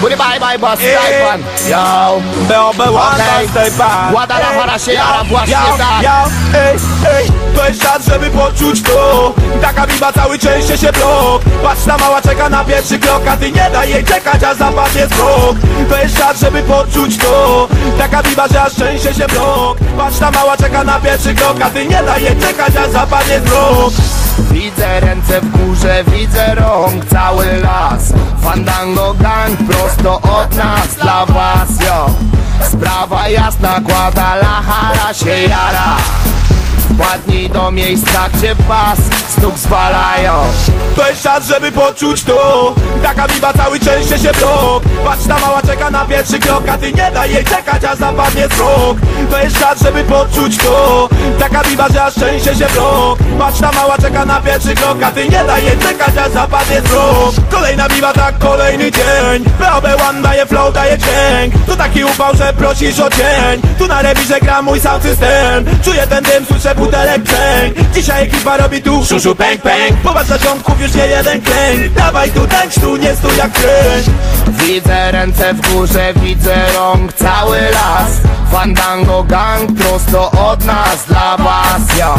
Bury bye bye boss, Typon Yo BOB Okej. One Stay Pan Łada na para się jara, właśnie tak ej, ej, to jest czas, żeby poczuć to. Taka biba cały częściej się blok. Patrz ta mała czeka na pierwszy krok A ty nie daj jej czekać, aż zapadnie zmrok To jest czas, żeby poczuć to. Taka biba, że aż szczęście się blok. Patrz ta mała czeka na pierwszy krok A ty nie daj jej czekać, aż zapadnie zmrok Widzę ręce w górze, widzę rąk, cały Fandango gang prosto od nas dla was, yo. Sprawa jasna, Guadalajara się jara. Wpadnij do miejsca, gdzie was stóp zwalają. To jest czas, żeby poczuć to. Taka biba cały częściej się blok Patrz ta mała czeka na pierwszy krok A ty nie daj jej czekać, aż zapadnie wzrok To jest czas, żeby poczuć to. Taka biba, że aż szczęście się blok Patrz ta mała czeka na pierwszy krok A ty nie daj jej czekać, aż zapadnie wzrok Kolejna biba, tak kolejny dzień. BOB One daje flow, daje dźwięk. To taki upał, że prosisz o cień. Tu na rewirze gra mój sound system. Czuję ten dym, słyszę butelek brzęk. Dzisiaj ekipa robi tu szuszu pęk pęk. Popatrz na ziomków, już nie jeden klęk. Dawaj tu, tańcz tu, nie stój jak kręć. Widzę ręce w górze, widzę rąk, cały las. Fandango gang prosto od nas dla was, yo